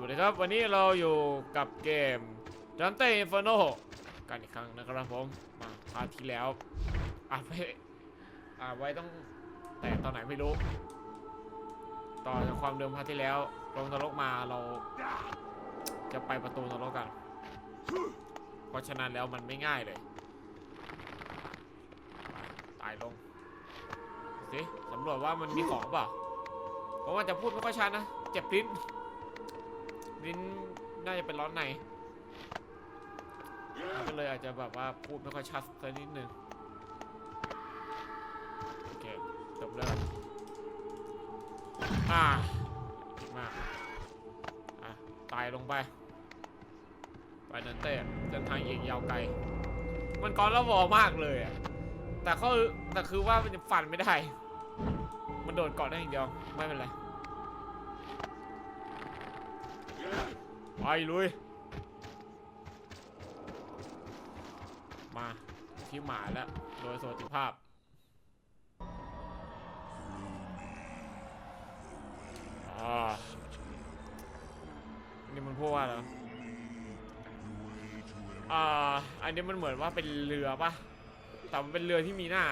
วัสดีครับ วันนี้เราอยู่กับเกม Dante Inferno กันอีกครั้งนะครับผมมาพาร์ทที่แล้วอ่านไว้อ่านไว้ต้องแต่ตอนไหนไม่รู้ ต่อจากความเดิมพาร์ทที่แล้วลงนรกมาเราจะไปประตูนรกกัน เพราะฉะนั้นแล้วมันไม่ง่ายเลย ตายลงสิสำรวจว่ามันมีของเปล่าเพราะว่าจะพูดไม่ค่อยชัดนะ เจ็บลิ้น ลิ้นน่าจะเป็นร้อนในก็เลยอาจจะแบบว่าพูดไม่ค่อยชัดสักนิดนึงโอเคจบแล้วอ่ามาอะตายลงไปไปนันเต้เส้นทางยิงยาวไกล มันก้อนระวอมากเลยอะแต่ก็แต่คือว่ามันจะฟันไม่ได้ มันโดดเกาะได้อย่างเดียว ไม่เป็นไร ไปลุย มาที่หมาแล้ว โดยสวัสดิภาพ อ่า นี่มันพูดว่าอะไรวะอ่า อันนี้มันเหมือนว่าเป็นเรือปะแต่มันเป็นเรือที่มีหน้า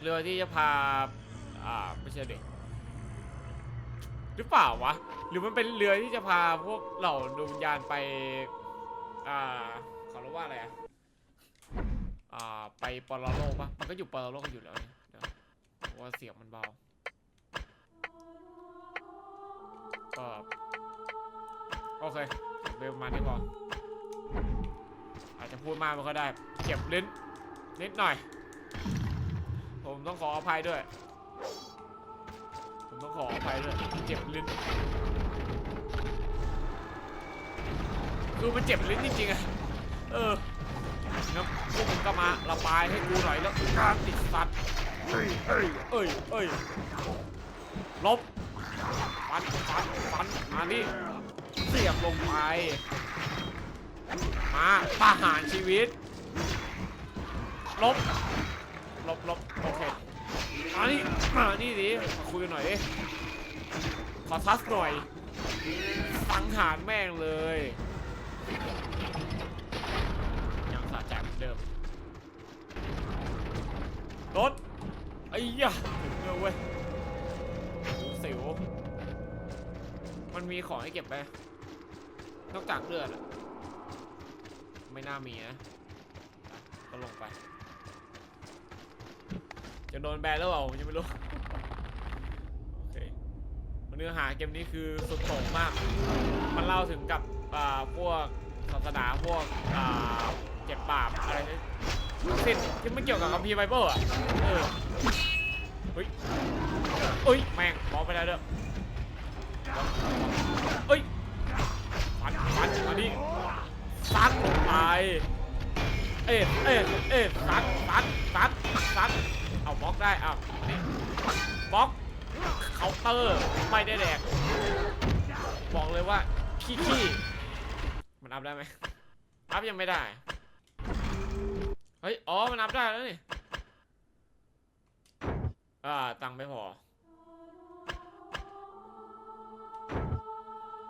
เรือที่จะพา อ่า ไม่ใช่เด็ก หรือเปล่าวะ หรือมันเป็นเรือที่จะพาพวกเหล่าดวงวิญญาณไป อ่าเขาเรียกว่าอะไรอะอ่าไปปรโลกปะมันก็อยู่ปรโลกกันอยู่แล้วเนี่ยเดี๋ยวเพราะว่าเสียงมันเบาก็โอเคเบลมาณนี้พออาจจะพูดมากไม่ค่อยได้ เก็บลิ้นนิดหน่อย ผมต้องขออภัยด้วย ขออภัยด้วยเจ็บลิ้นคือมันเจ็บลิ้นจริงๆอะเอองั้นพวกมึงก็มาระบายให้กูหน่อยแล้วการติดสัตว์เอ้ยเอ้ยเอ้ยเอ้ยลบฟันฟันฟันมานี่เสียบลงไปมาประหารชีวิตลบลบลบโอเค มานี่มานี่ดิมาคุยกันหน่อยดิขอทัสหน่อย สังหารแม่งเลย ยังสะใจเหมือนเดิมรถไอ้ยะถึงแล้วเว้ยสิว มันมีของให้เก็บไหมนอกจากเลือดอะไม่น่ามีนะอะก็ลงไป จะโดนแบนแล้วเปล่าผมยังไม่รู้ โอเคเนื้อหาเกมนี้คือสุดโต่งมาก มันเล่าถึงกับอ่าพวกศาสนาพวกอ่าเก็บบาปอะไรนี่สิ้นที่ไม่เกี่ยวกับคัมภีร์ไบเบิลอะเออเฮ้ยเอ้ยแม่งมองไปแล้วเด้อเอ้ยฟันฟันมาดิซัดลงไปเอ็ดเอ็ดเอ็ดซัดซัดซัดซัด บล็อกได้เอานี่บล็อกเคาน์เตอร์ไม่ได้แดก บอกเลยว่าขี้ขี้มันอัพได้ไหมอัพยังไม่ได้ เฮ้ย อ๋อ มันอัพได้แล้วนี่ อ่า ตังค์ไม่พอ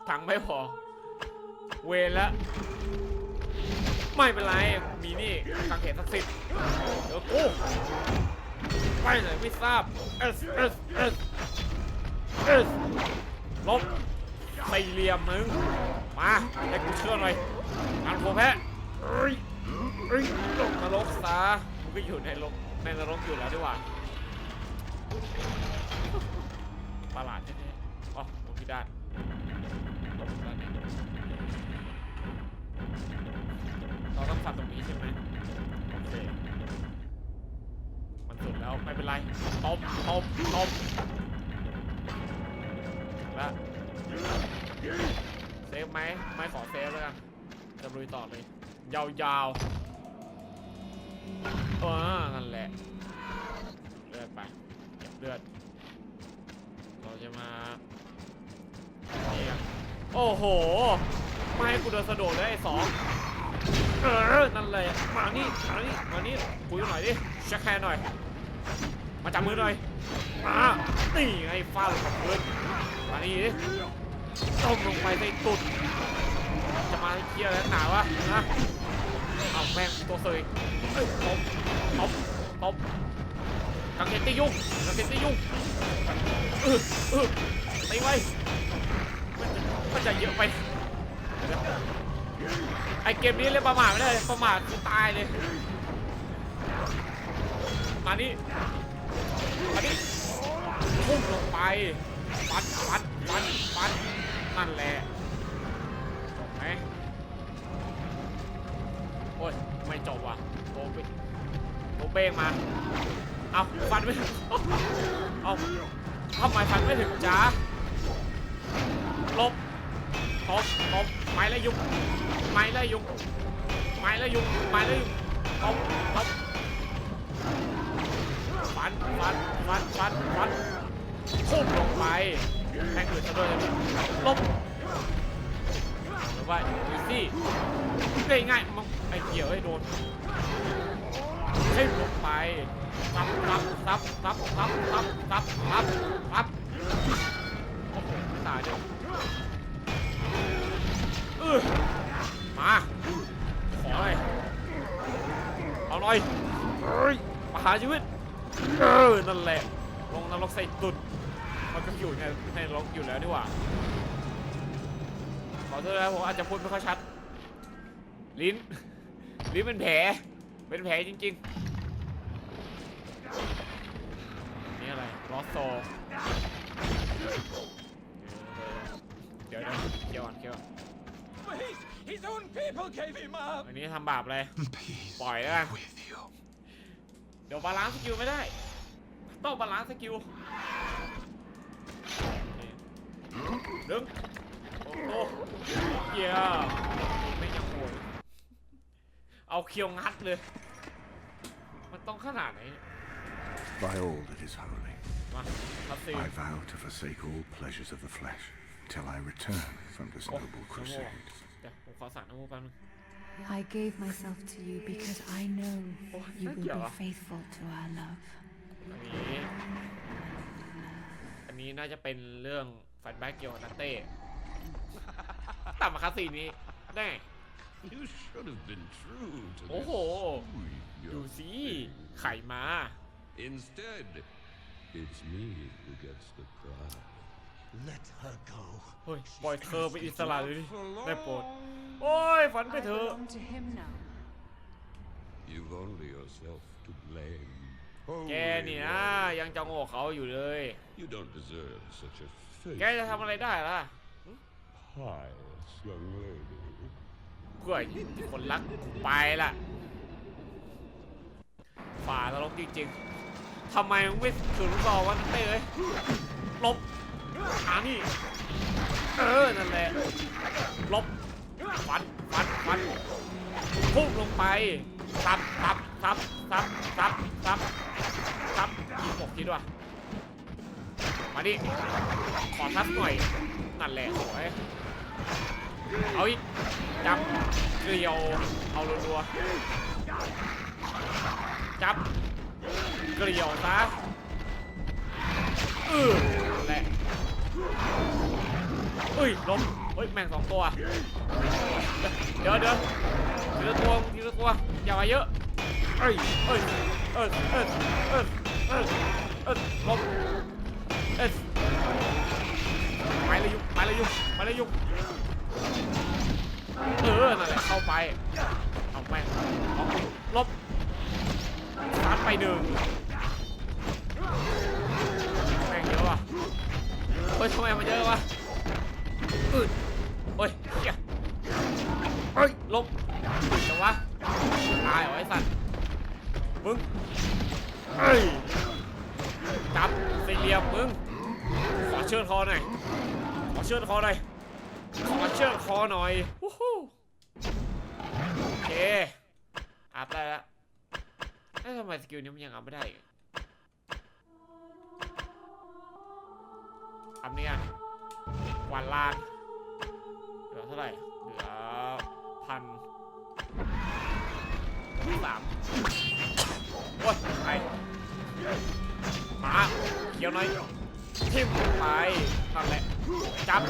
ตังค์ไม่พอ เวรแล้วไม่เป็นไร มีนี่ทางเขตศักสิทธิ์เดี๋ยวกู ไปไหนไม่ทราบ S S S S ลบสี่เหลี่ยมมึงมาให้กูเชื่อหน่อยงานโคแพะเอ้ยเอ้ยลงนรกซะกูก็อยู่ในนรกในนรกอยู่แล้วดีกว่า เป็นไรตบตบตบแล้วเซฟไหมไม่ขอเซฟแล้วกันจะลุยต่อเลย ยาวๆเออนั่นแหละเลือดไปเก็บเลือด เราจะมานี่กันโอ้โห ไม่ให้กูเดินสะดวกเลยไอ้สองเออนั่นเลยมานี่ มานี่ มานี่คุยหน่อยดิเช็คแคร์หน่อย มาจับมือหน่อย มานี่ไงฟาดลงกับพื้นมานี่ดิต้มลงไปใส่ตุ่นจะมาเคลียร์แล้วหนาวะนะเอาแม่งตัวเคยเอ้ยตบตบตบกังเกนตียุ่งกังเกนตียุ่งเออเออตีไว้มันจะมันจะเยอะไปไอเกมนี้เล่นประมาทไม่ได้เลยประมาทคือตายเลย มานี่มานี่พุ่งลงไปปัดปัดปัดปัดนั่นแหละจบไหมโอ้ยไม่จบว่ะโตไปโตเป้งมาเอาฟันไม่ถึงเอาทำไมฟันไม่ถึงจ้าลบตบตบไม้ละยุงไม้ละยุงไม้ละยุงไม้ละยุงตบตบ ฟันฟันฟันฟันฟันพุ่งลงไปแทงอื่นซะด้วยเลยลบหรือว่าอีซี่ได้ง่ายมั้งไอ้เกี่ยวไอ้โดนให้ลงไปซับซับซับซับซับซับซับซับซับโอ้โหไม่ตายด้วยเออมาขอเลยเอาหน่อยเฮ้ยประหารชีวิต เออนั่นแหละ ลงนรกใส่ตุ่นมันก็อยู่ในในนรกอยู่แล้วนี่หว่า ขอโทษนะผมอาจจะพูดไม่ค่อยชัด ลิ้น ลิ้นเป็นแผล เป็นแผลจริงๆ นี่อะไรลอสโซเดี๋ยวเดี๋ยวเกี่ยวก่อนเกี่ยวก่อน His, his own people gave him up. อันนี้ทำบาปอะไร Peace Boy, yeah. with you. เดี๋ยวบาลานซ์สกิลไม่ได้ ต้องบาลานซ์สกิลนี่ดึงโอ้โหเกียร์ไม่ยังโหดเอาเคียวงัดเลย มันต้องขนาดไหนเนี่ย By all that is holy, มาทับซี I vow to forsake all pleasures of the flesh till I return from this โอ้ noble นโม crusade. เดี๋ยวผมขอสั่งนโมแป๊บนึง I gave myself to you because I know Oh, you thank will you. be faithful to our love. อันนี้ อันนี้น่าจะเป็นเรื่องแฟนแบ็กเกี่ยวกับนัตเต้ตัดมาคัสซีนนี้ได้ You should have been true to โอ้ this โห sweet ดู young สิ thing. ไข่มา Instead, it's me who gets the prize. Let her go. เฮ้ยปล่อยเธอเป็นอิสระเลยดิ For ได้โปรด long. โอ้ยฝันไป I เถอะ belong to him now. You've only yourself to blame. แก Holy นี่นะ Lord, ยังจะโง่เขาอยู่เลย You don't deserve such a แกจะทำอะไรได้ล่ะ pious young lady. เพื่อคนรักไปล่ะฝ่านรกจริงๆทำไมมึงไม่ถือลูกซองวะนันเต้เอ้ยหลบ หานี่ เออ นั่นแหละลบฟันฟันฟันพุ่งลงไปซับซับซับซับซับซับซับยิงหกทีด้วยมาดิขอทับหน่อย นั่นแหละสวยเอาอีกจับเกลียว เอารัวๆจับเกลียวซะเออนั่นแหละ เอ้ยล้มเฮ้ยแม่งสองตัว เดี๋ยวเดี๋ยวทีละตัวทีละตัวอย่ามาเยอะ เอ้ยเอ้ยเอ้ยเอ้ยเอ้ยเอ้ยเอ้ยล้มเอ้ยไปเลยยุงไปเลยยุงไปเลยยุงเออนั่นแหละเข้าไปเอาแม่งเอาลบซัดไปหนึ่ง ยทำไมมันเยอะวะอึดเฮ้ยเหี้ยเฮ้ยลบจังวะตายเหรอไอ้สัตว์มึงเฮ้ยจับสี่เหลี่ยมมึงขอเชิญคอหน่อยขอเชิญคอหน่อยขอเชือกคอหน่อยวู้ฮู้โอเคอัพได้แล้วเอ้ยทำไมสกิลนี้มันยังอัพไม่ได้อีก อัพเนี่ยวันล้านเหลือเท่าไหร่เหลือพันสามโอ้ยไปมาเขียวหน่อยทิ่มไปนั่นแหละจับ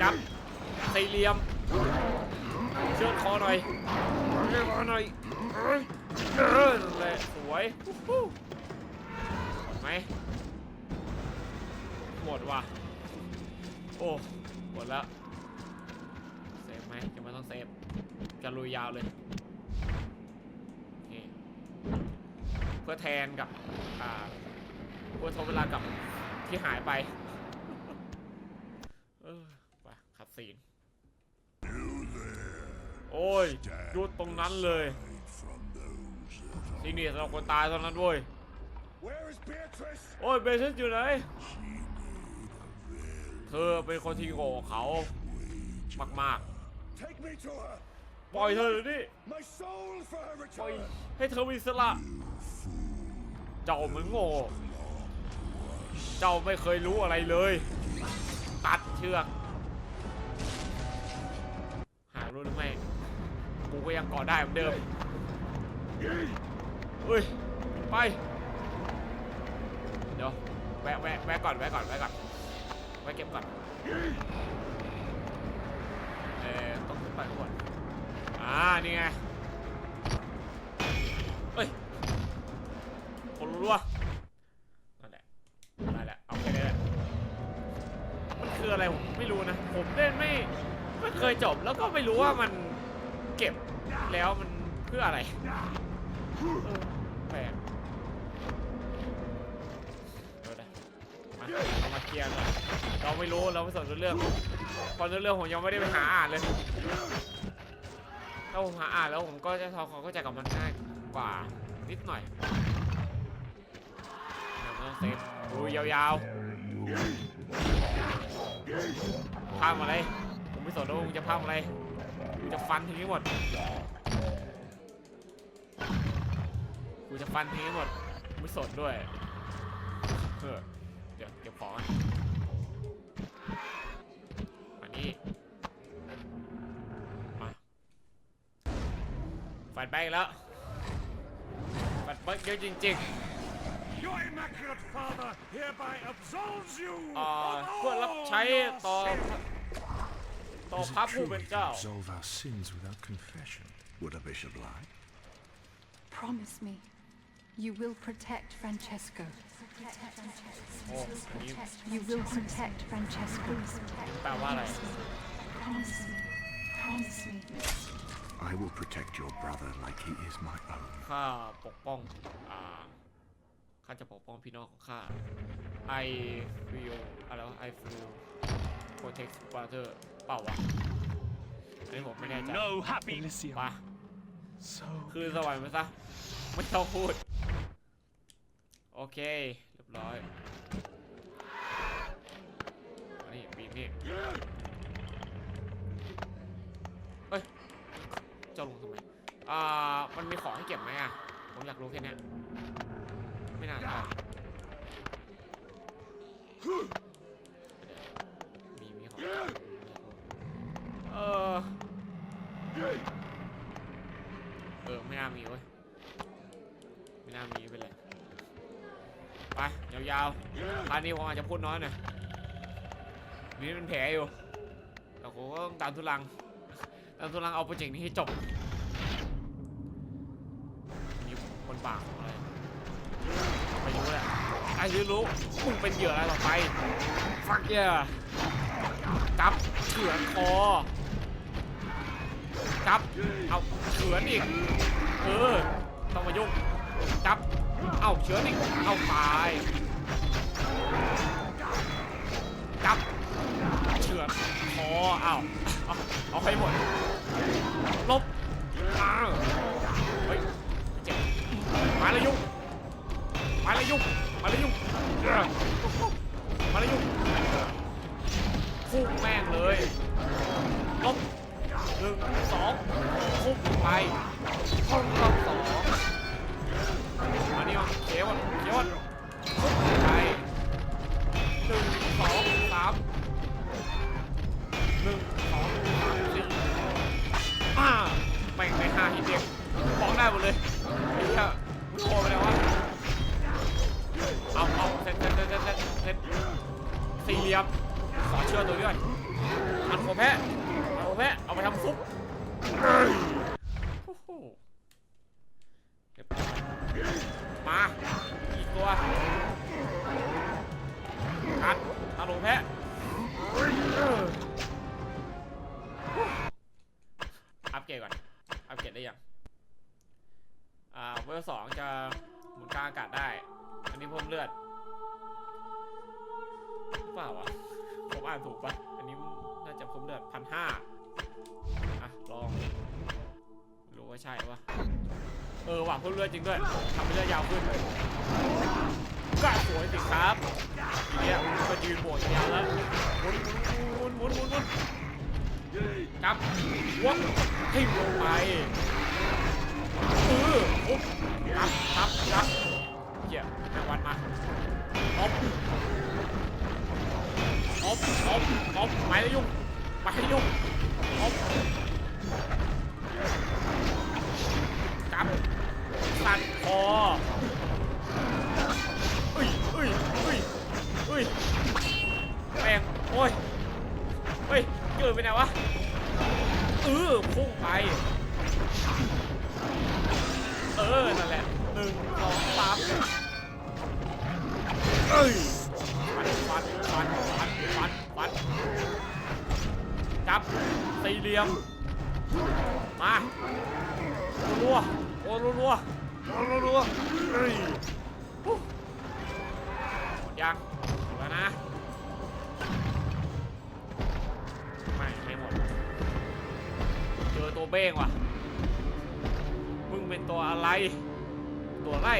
จับสี่เหลี่ยมเชือดคอหน่อยเชือดคอหน่อยเอ้ยเอนั่นแหละสวยไหม หมดว่ะ โอ้หมดแล้ว เซฟไหมจะไม่ต้องเซฟจะลุยยาวเลยโอเคเพื่อแทนกับอ่าเพื่อทดเวลากับที่หายไปเออไปขัดซีนโอ้ยหยุดตรงนั้นเลย From those of ที่นี่สำหรับคนตายเท่านั้นเว้ย Where is Beatrice? โอ้ยเบสอยู่ไหน เธอเป็นคนที่โง่เขามาก Take me to her. ๆปล่อยเธอเดี๋ยวนี้ My soul for her ปล่อย return. ให้เธอมีอิสละเจ้ามันโง่ เจ้าไม่เคยรู้อะไรเลย ตัดเชือก หารู้หรือไม่ กูก็ยังก่อได้เหมือนเดิมเฮ้ย ไป เดี๋ยวแวะแวะแวะก่อนแวะก่อนแวะก่อนแวะเก็บก่อน เออต้องขึ้นไปข้างบนอ่า นี่ไง เฮ้ยคนรู้ว่านั่นแหละได้แหละ เอาแค่นี้แหละมันคืออะไรผมไม่รู้นะ ผมเล่นไม่ไม่เคยจบแล้วก็ไม่รู้ว่ามันเก็บแล้วมันเพื่ออะไรแปลกเดี๋ยวนะมา เอามาเคลียร์หน่อยเราไม่รู้เราไม่สนเรื่องเพอเรื่องผมยังไม่ได้ไปหาอ่านเลย ถ้าผมหาอ่านแล้วผมก็จะทำความเข้าใจกับมันง่ายกว่านิดหน่อยต้องเซฟดูยาวๆพามอะไรผมไม่สนว่ามึงจะพามอะไรกูจะฟันทิ้งให้หมดกูจะฟันทิ้งให้หมดไม่สนด้วยเออ เดี๋ยวเก็บของก่อนมานี่มาฟันไปอีกแล้วฟันเบิกเยอะจริง Your immaculate father hereby absolves you ๆอ่าเพื่อรับใช้ต่อต่อ Is พระ it ผู้ true เป็น you เจ้า absolve our sins without confession? Would a bishop lie? Promise me, you will protect Francesco. โอ้อันนี้ You will protect Francesco. แปลว่าอะไร Promise me. Promise me. I will protect your brother like he is my own. ข้าปกป้อง อ่า ข้าจะปกป้องพี่น้องของข้า I will อะไรวะ I will protect brother เปล่าวะ อันนี้ผมไม่แน่ใจ No happy ไป So คืนสวรรค์มาซะ ไม่ต้องพูด โอเค เรียบร้อยอันนี้ปีนนี่เฮ้ยเจ้าลงทำไมอ่ามันมีของให้เก็บไหมอะ ผมอยากรู้แค่เนี้ยไม่น่าใช่มีมีของเออ เออ ไม่น่ามีเว้ย ไม่น่ามีเป็นไรไป ยาวๆอันนี้ผมอาจจะพูดน้อยหน่อยนี่เป็นแผลอยู่แต่ผมก็ต้องตามทุลังตามทุลังเอาโปรเจกต์นี้ให้จบมีคนปากอะไรไม่รู้แหละไอ้ที่รู้มึงเป็นเหยื่ออะไรต่อไปฟักเย่จับเฉือนคอจับ เอาเฉือนอีก เออ ต้องมายุ่งจับ เอาเฉือนอีก เอาตาย จับเฉือนคอเอาเอาเอาให้หมดลบอ้าวเฮ้ยเจ็บมาเลยยุ่งมาเลยยุ่งมาเลยยุ่งมาเลยยุ่งพุ่งแม่งเลยลบหนึ่งสองพุ่งไปพุ่งรอบ เกรดก่อน อัปเกรดได้ยัง อ่า เวลสองจะหมุนกลางอากาศได้ อันนี้เพิ่มเลือดหรือเปล่าวะผมอ่านถูกปะอันนี้น่าจะเพิ่มเลือดพันห้าอะ ลอง รู้ว่าใช่ปะเออว่ะเพิ่มเลือดจริงด้วยทำให้เลือดยาวขึ้นก็สวยสิครับทีเนี้ยก็ยืนโบกยาวแล้วหมุนหมุนหมุนหมุนหมุน จับวกทิ้งลงไปเออปุ๊บรับรับรับเหี้ยแมงวันมาออบออบออบออบไปแล้ยุ่งไปแล้ยุ่งออบ ไปไหนวะเออพุ่งไป เออ นั่นแหละหนึ่งสองสามเอ้ยฟันฟันฟันฟันฟันจับสี่เหลี่ยม มารัวโอ้รัวๆรัวๆเฮ้ยหมดยัง ตัวเบ้งว่ะ มึงเป็นตัวอะไร ตัวไร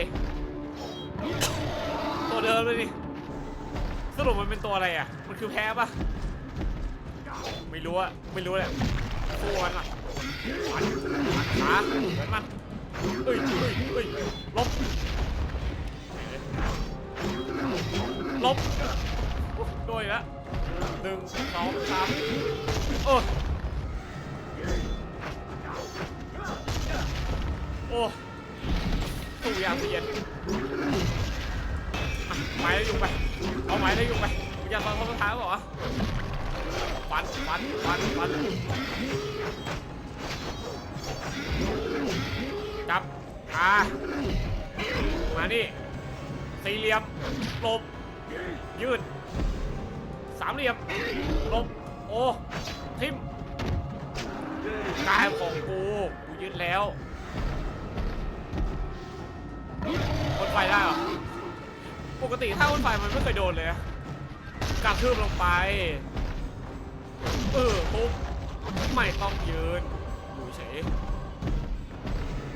ตัวเดิมเลยดิสรุปมันเป็นตัวอะไรอะ มันคือแพ้ปะไม่รู้อะไม่รู้แหละตัวมันอะมันขาเหมือนมันเอ้ยเอ้ยเอ้ยลบลบโดยละหนึ่งสองสาม สามเหลี่ยมลบโอ้ทิมกายของกูกูยึดแล้วคนไฟได้เหรอปกติถ้าบนไฟมันไม่เคยโดนเลยกระทืบลงไปเออปุ๊บไม่ต้องยืนอยู่เฉย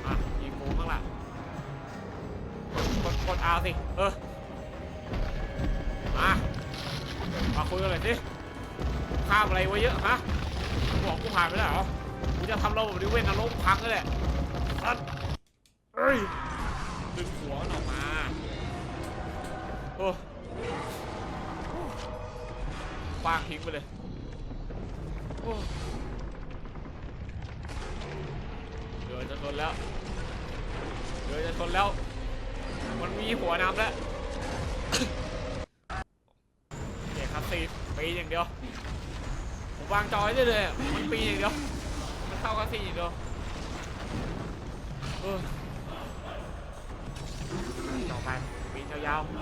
อะยิงกูข้างหลังกดกดอาสิเออ มาคุยกันเลยสิข้ามอะไรไว้เยอะฮะบอกกูผ่านไปแล้วเหรอกูจะทำระบบนิเวศนรกพังเลยแหละสัตว์เอ้ยดึงหัวมันออกมาโอ้ฟางทิ้งไปเลยโอ้เดี๋ยวจะทนแล้วเดี๋ยวจะทนแล้ว มันมีหัวน้ำแล้ว เดี๋ยวครับซี ปีนอย่างเดียว ผมวางจอยได้เลยมันปีนอย่างเดียว มันเข้ากับซีอย่างเดียวเออต่อไปปีนยาวๆ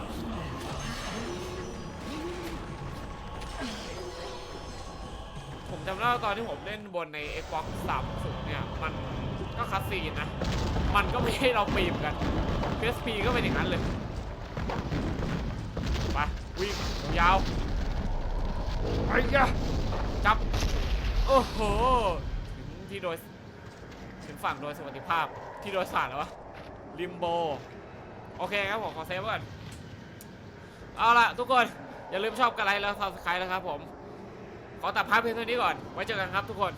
ผมจำได้ตอนที่ผมเล่นบนใน Xbox 360เนี่ย มันก็คัสซีนนะ มันก็ไม่ให้เราปีมกัน PSP ก็เป็นอย่างนั้นเลย ไป วิ่งยาว ไปยะจับ โอ้โห ถึงที่โดย ถึงฝั่งโดยสวัสดิภาพ ที่โดยสารแล้ววะ ลิมโบ โอเคครับผมขอเซฟไว้ก่อน เอาล่ะทุกคน อย่าลืมชอบกันไลค์แล้วซับสไครต์นะครับผม ขอตัดภาพเพียงเท่านี้ก่อน ไว้เจอกันครับทุกคน